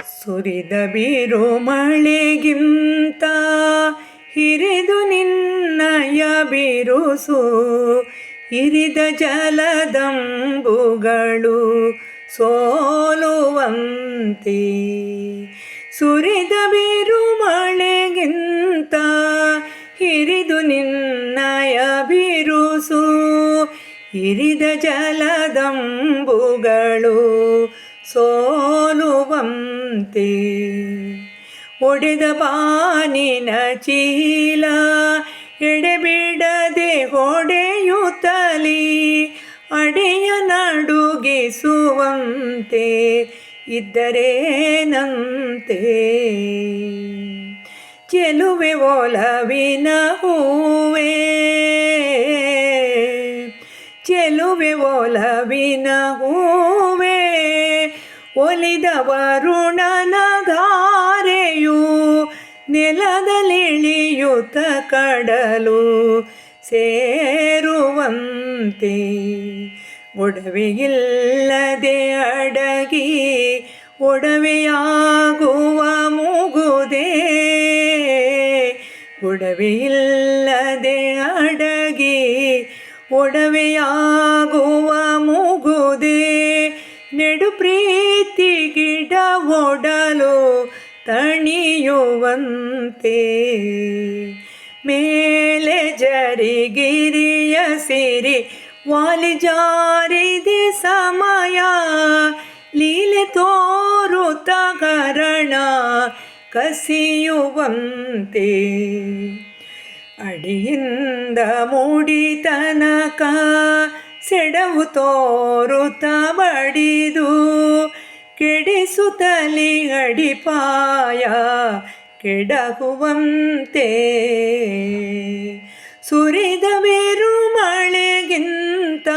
ಸುರಿದ ಬೀರು ಮಳೆಗಿಂತ ಹಿರಿದು ನಿನ್ನಯ ಬಿರುಸು ಹಿರಿದ ಜಲದಂಬುಗಳು ಸೋಲುವಂತೆ. ಸುರಿದ ಬೀರು ಮಳೆಗಿಂತ ಹಿರಿದು ನಿನ್ನಯ ಬಿರುಸು ಹಿರಿದ ಜಲದಂಬುಗಳು ಸೋಲುವಂತೆ. ಒಡೆದ ಪಾನಿನ ಚೀಲ ಎಡೆಬಿಡದೆ ಹೊಡೆಯುತ್ತಲಿ ಅಡೆಯ ನಡುಗಿಸುವಂತೆ ಇದ್ದರೇನಂತೆ ಚೆಲುವೆ ಒಲವಿನ ಹೂವೆ, ಚೆಲುವೆ ಒಲವಿನ ಹೂವೇ. ಒಲಿದ ವರುಣನ ಧಾರೆಯು ನೆಲದಲ್ಲಿಳಿಯುತ್ತ ಕಡಲು ಸೇರುವಂತೆ. ಒಡವೆಯಿಲ್ಲದೆ ಅಡಗಿ ಒಡವೆಯಾಗುವ ಮುಗುದೇ. ಒಡವೆಯಿಲ್ಲದೆ ಅಡಗಿ ಒಡವೆಯಾಗುವ ಮುಗುದೇ. ನೆಡು ಪ್ರೀತಿ ಒಡಲು ತಣಿಯುವಂತೆ. ಮೇಲೆ ಜರಿಗಿರಿಯ ಸಿರಿ ವಾಲಿ ಜಾರಿದೆ ಸಮಯ. ಲೀಲೆ ತೋರುತ್ತ ಕರಣ ಕಸಿಯುವಂತೆ. ಅಡಿಯಿಂದ ಮೂಡಿ ತನಕ ಸೆಡವು ತೋರುತ್ತ ಬಡಿದು ಕೆಡಿಸುತ್ತಲಿ ಅಡಿಪಾಯ ಕೆಡಹುವಂತೆ. ಸುರಿದ ಬೇರು ಮಳೆಗಿಂತ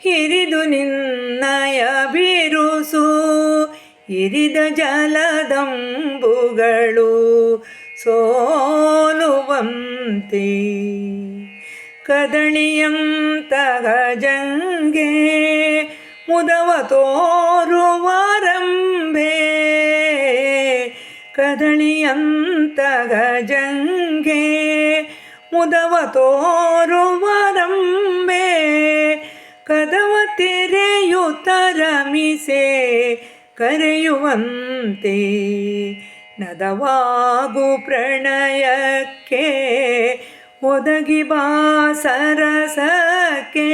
ಹಿರಿದು ನಿನ್ನಯ ಬಿರುಸು ಹಿರಿದ ಜಲದಂಬುಗಳು ಸೋಲುವಂತೆ. ಕದಳಿಯಂತಹ ಜಂಗೆ ಮುದವ ತೋರುವಾರಂಭೆ ಕದಳಿಯಂತ ಗಜಂಗೆ ಮುದವ ತೋರುವಾರಂಭೆ ಕದವ ತೆರೆಯುತ್ತ ರಮಿಸೆ ಕರೆಯುವಂತೆ ನದವಾಗು ಪ್ರಣಯಕ್ಕೆ ಒದಗಿ ಬಾ ಸರಸಕ್ಕೆ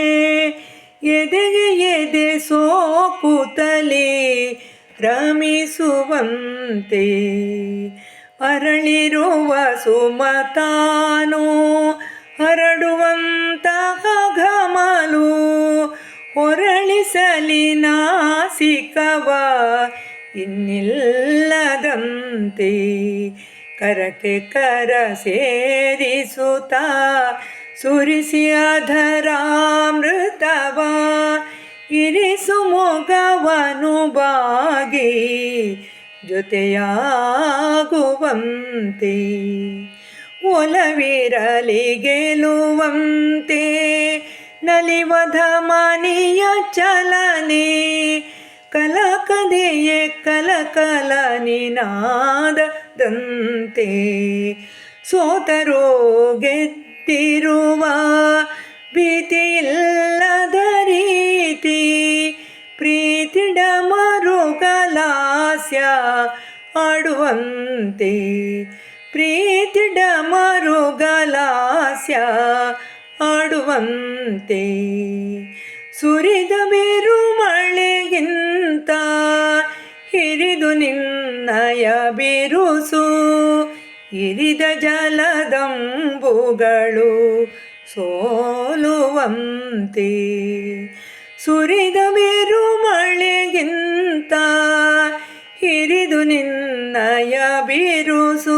ಎದೆಗೆ ಎದೆ ಸೋಕುತ್ತಲೇ ರಮಿಸುವಂತೆ. ಅರಳಿರುವ ಸುಮತಾನು ಹರಡುವಂತಹ ಘಮಲು ಹೊರಳಿಸಲಿ ನಾಸಿಕವ ಇನ್ನಿಲ್ಲದಂತೆ. ಕರಕೆ ಕರ ಸೇರಿಸುತ್ತ ಸುರಿಸಿ ಅಧರಾಮೃತವ ಇರಿಸು ಮೊಗವನು ಬಾಗಿ ಜೊತೆಯಾಗುವಂತೆ. ಒಲವಿರಲಿ ಗೆಲುವಂತೆ ನಲಿವಧ ಮನೆಯ ಚಲನೆ ಕಲಕದೆಯೇ ಕಲಕಲ ನಿನಾದದಂತೆ ಸೋತರೋ ಗೆದ್ದಿರುವ ಭೀತಿಯಿಲ್ಲದ ಮರುಗಲಾಸ್ಯ ಆಡುವಂತೆ. ಪ್ರೀತಿ ಡಮರುಗಲಾಸ್ಯ ಆಡುವಂತೆ. ಸುರಿದ ಬೇರು ಮಳೆಗಿಂತ ಹಿರಿದು ನಿನ್ನಯ ಬಿರುಸು. ಇರಿದ ಜಲದಂಬುಗಳು ಸೋಲುವಂತೆ. ಸುರಿದ ಬೇರು ಮಳೆಗಿಂತ ನಿನ್ನಯ ಬಿರುಸು